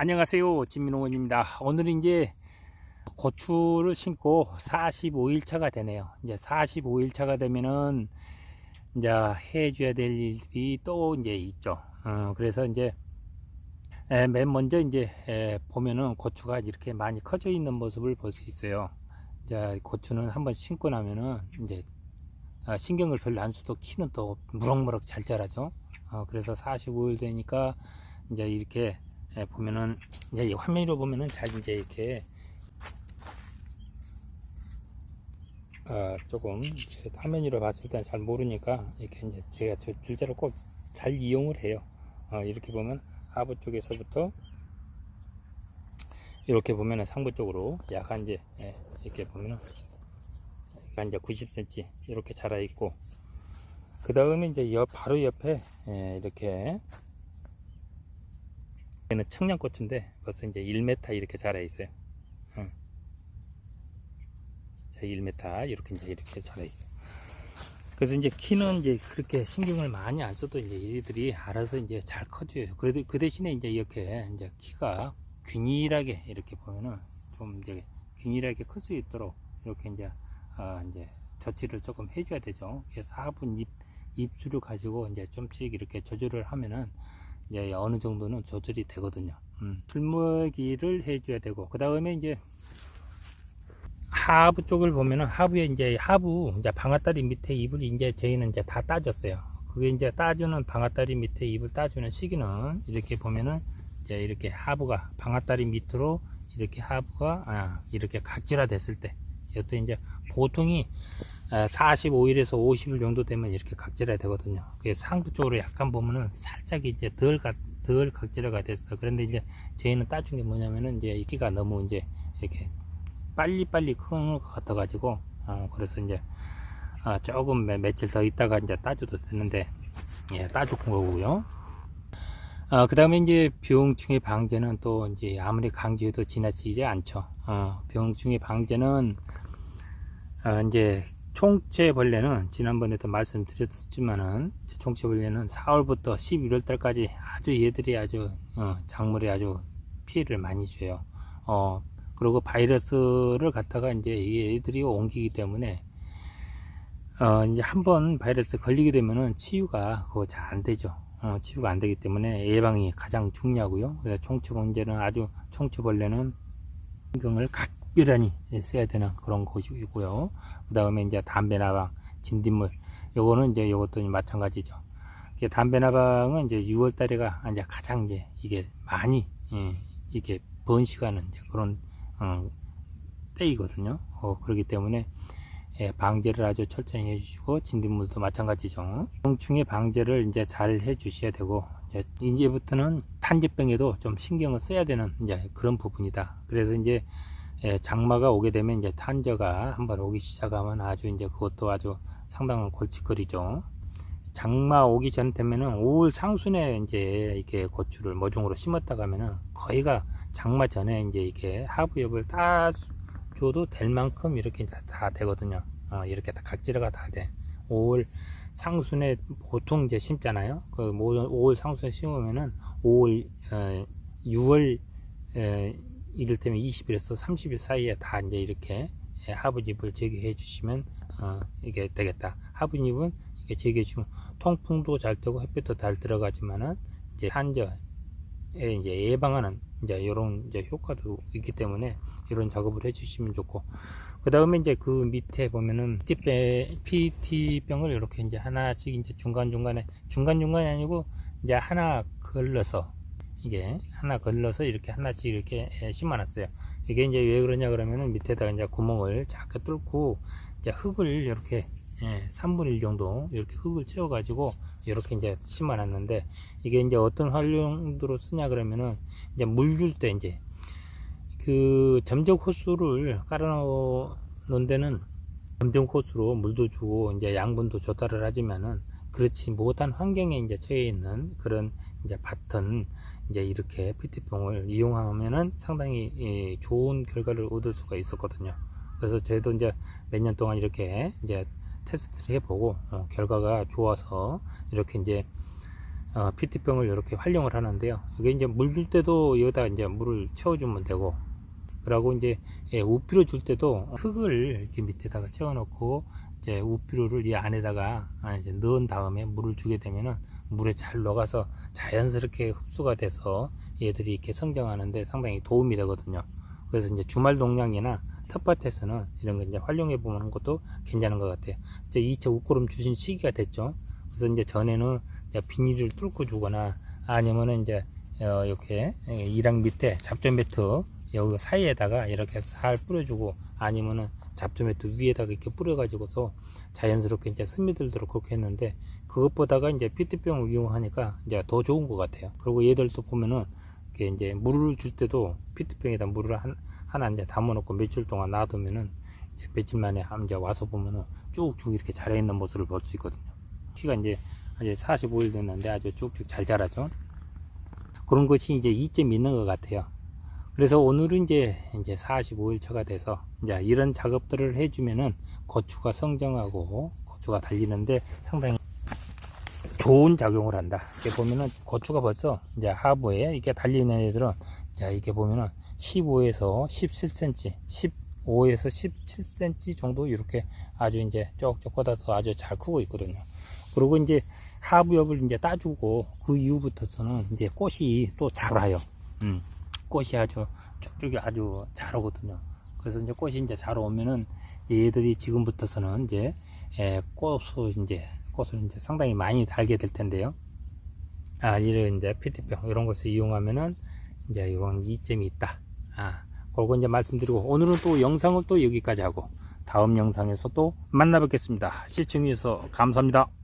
안녕하세요. 진민홍원입니다. 오늘은 이제 고추를 심고 45일 차가 되네요. 이제 45일 차가 되면은 이제 해줘야 될 일이 또 이제 있죠. 어, 그래서 이제 에, 맨 먼저 이제 에, 보면은 고추가 이렇게 많이 커져 있는 모습을 볼 수 있어요. 이제 고추는 한번 심고 나면은 이제 아, 신경을 별로 안 써도 키는 또 무럭무럭 잘 자라죠. 어, 그래서 45일 되니까 이제 이렇게 예, 보면은 이제 이 화면으로 보면은 잘 이제 이렇게 어, 조금 화면으로 봤을 때는 잘 모르니까 이렇게 이제 제가 저 줄자를 꼭 잘 이용을 해요. 어, 이렇게 보면 하부 쪽에서부터 이렇게 보면은 상부 쪽으로 약간 이제 예, 이렇게 보면은 약간 이제 90cm 이렇게 자라 있고 그 다음에 이제 옆 바로 옆에 예, 이렇게 얘는 청양고추인데 벌써 이제 1m 이렇게 자라 있어요. 응. 자, 1m 이렇게 이제 이렇게 자라 있어요. 그래서 이제 키는 이제 그렇게 신경을 많이 안 써도 이제 얘들이 알아서 이제 잘 커져요. 그래도 그 대신에 이제 이렇게 이제 키가 균일하게 이렇게 보면은 좀 이제 균일하게 클 수 있도록 이렇게 이제 아 이제 저치를 조금 해줘야 되죠. 그래서 화분 잎 잎수를 가지고 이제 좀씩 이렇게 조절을 하면은 이제 어느 정도는 조절이 되거든요. 음, 풀먹이를 해줘야 되고 그 다음에 이제 하부 쪽을 보면은 하부에 이제 하부 이제 방아다리 밑에 잎을 이제 저희는 이제 다 따졌어요. 그게 이제 따주는 방아다리 밑에 잎을 따주는 시기는 이렇게 보면은 이제 이렇게 하부가 방아다리 밑으로 이렇게 하부가 아, 이렇게 각질화 됐을 때 이때 이제 보통이 45일에서 50일 정도 되면 이렇게 각질화 되거든요. 그 상부 쪽으로 약간 보면은 살짝 이제 덜, 각- 덜 각질화가 됐어. 그런데 이제 저희는 따준 게 뭐냐면은 이제 이끼가 너무 이제 이렇게 빨리빨리 크는 것 같아가지고, 어, 그래서 이제, 아, 조금 매- 며칠 더 있다가 이제 따줘도 되는데, 예, 따줄 거고요. 어, 그 다음에 이제 병충해 방제는 또 이제 아무리 강조해도 지나치지 않죠. 어, 병충해 방제는, 어, 이제 총체벌레는 지난번에도 말씀드렸지만은 총체벌레는 4월부터 11월 달까지 아주 얘들이 아주 어, 작물에 아주 피해를 많이 줘요. 어, 그리고 바이러스를 갖다가 이제 얘들이 옮기기 때문에 어, 이제 한 번 바이러스 걸리게 되면은 치유가 그거 잘 안 되죠. 어, 치유가 안 되기 때문에 예방이 가장 중요하고요. 그래서 총체벌레는 아주 총체벌레는 신경을 각별하니 써야 되는 그런 곳이고요. 그 다음에 이제 담배나방, 진딧물, 요거는 이제 요것도 마찬가지죠. 담배나방은 이제 6월 달에가 이제 가장 이제 이게 많이, 예, 이게 번식하는 이제 그런, 어, 때이거든요. 어, 그렇기 때문에, 예, 방제를 아주 철저히 해주시고, 진딧물도 마찬가지죠. 병충해 방제를 이제 잘 해주셔야 되고, 이제 이제부터는 탄저병에도 좀 신경을 써야 되는 이제 그런 부분이다. 그래서 이제 예, 장마가 오게 되면 이제 탄저가 한번 오기 시작하면 아주 이제 그것도 아주 상당한 골칫거리죠. 장마 오기 전 되면은 5월 상순에 이제 이렇게 고추를 모종으로 심었다 가면은 거의가 장마 전에 이제 이렇게 하부엽을 따 줘도 될 만큼 이렇게 다, 다 되거든요. 어, 이렇게 다 각질화가 다 돼. 5월 상순에 보통 이제 심잖아요. 그 5월 상순에 심으면은 5월, 어, 6월, 에, 이를테면 20일에서 30일 사이에 다 이제 이렇게 예, 하부잎을 제거해 주시면 어, 이게 되겠다. 하부잎은 이렇게 제거해 주면 통풍도 잘 되고 햇빛도 잘 들어가지만은 이제 한저에 이제 예방하는 이제 이런 이제 효과도 있기 때문에 이런 작업을 해 주시면 좋고 그 다음에 이제 그 밑에 보면은 PT병을 이렇게 이제 하나씩 이제 중간중간에 중간중간이 아니고 이제 하나 걸러서 이게 하나 걸러서 이렇게 하나씩 이렇게 예, 심어놨어요. 이게 이제 왜 그러냐 그러면은 밑에다가 이제 구멍을 작게 뚫고 이제 흙을 이렇게 예, 3분의 1 정도 이렇게 흙을 채워 가지고 이렇게 이제 심어 놨는데 이게 이제 어떤 활용도로 쓰냐 그러면은 이제 물 줄 때 이제 그 점적 호수를 깔아 놓은 데는 점적 호수로 물도 주고 이제 양분도 조달을 하지만은 그렇지 못한 환경에 이제 처해 있는 그런 이제 밭은 이제 이렇게 PT병을 이용하면은 상당히 예, 좋은 결과를 얻을 수가 있었거든요. 그래서 저희도 이제 몇 년 동안 이렇게 이제 테스트를 해보고 어, 결과가 좋아서 이렇게 이제 어, 피트병을 이렇게 활용을 하는데요. 이게 이제 물 줄 때도 여기다 이제 물을 채워주면 되고, 그리고 이제 예, 우비로 줄 때도 흙을 이렇게 밑에다가 채워놓고 이제 우비로를 이 안에다가 아, 이제 넣은 다음에 물을 주게 되면은 물에 잘 녹아서 자연스럽게 흡수가 돼서 얘들이 이렇게 성장하는데 상당히 도움이 되거든요. 그래서 이제 주말 농량이나 텃밭에서는 이런 거 이제 활용해 보는 것도 괜찮은 것 같아요. 이제 2차 우꾸름 주신 시기가 됐죠. 그래서 이제 전에는 이제 비닐을 뚫고 주거나 아니면은 이제 어, 이렇게 이랑 밑에 잡초 매트 여기 사이에다가 이렇게 살 뿌려주고 아니면은 잡초 매트 위에다가 이렇게 뿌려가지고서 자연스럽게 이제 스며들도록 그렇게 했는데 그것보다가 이제 피트병을 이용하니까 이제 더 좋은 것 같아요. 그리고 얘들도 보면은 이게 이제 물을 줄 때도 피트병에다 물을 한, 하나 이제 담아놓고 며칠 동안 놔두면은 이제 며칠 만에 한 이제 와서 보면은 쭉쭉 이렇게 자라있는 모습을 볼 수 있거든요. 키가 이제 아직 45일 됐는데 아주 쭉쭉 잘 자라죠. 그런 것이 이제 이점이 있는 것 같아요. 그래서 오늘은 이제 이제 45일 차가 돼서 이제 이런 작업들을 해주면은 고추가 성장하고 고추가 달리는데 상당히 좋은 작용을 한다. 이렇게 보면은 고추가 벌써 이제 하부에 이렇게 달리는 애들은 자 이렇게 보면은 15에서 17cm, 15에서 17cm 정도 이렇게 아주 이제 쪽쪽 뻗어서 아주 잘 크고 있거든요. 그리고 이제 하부엽을 이제 따주고 그 이후부터서는 이제 꽃이 또 자라요. 음, 꽃이 아주 쭉쭉이 아주 자라거든요. 그래서 이제 꽃이 이제 자라오면은 이제 얘들이 지금부터서는 이제 에, 꽃을 이제 꽃을 이제 상당히 많이 달게 될 텐데요. 아, 이런 이제 피트병 이런 것을 이용하면은 이제 이런 이점이 있다. 아, 그거 이제 말씀드리고 오늘은 또 영상을 또 여기까지 하고 다음 영상에서 또 만나 뵙겠습니다. 시청해주셔서 감사합니다.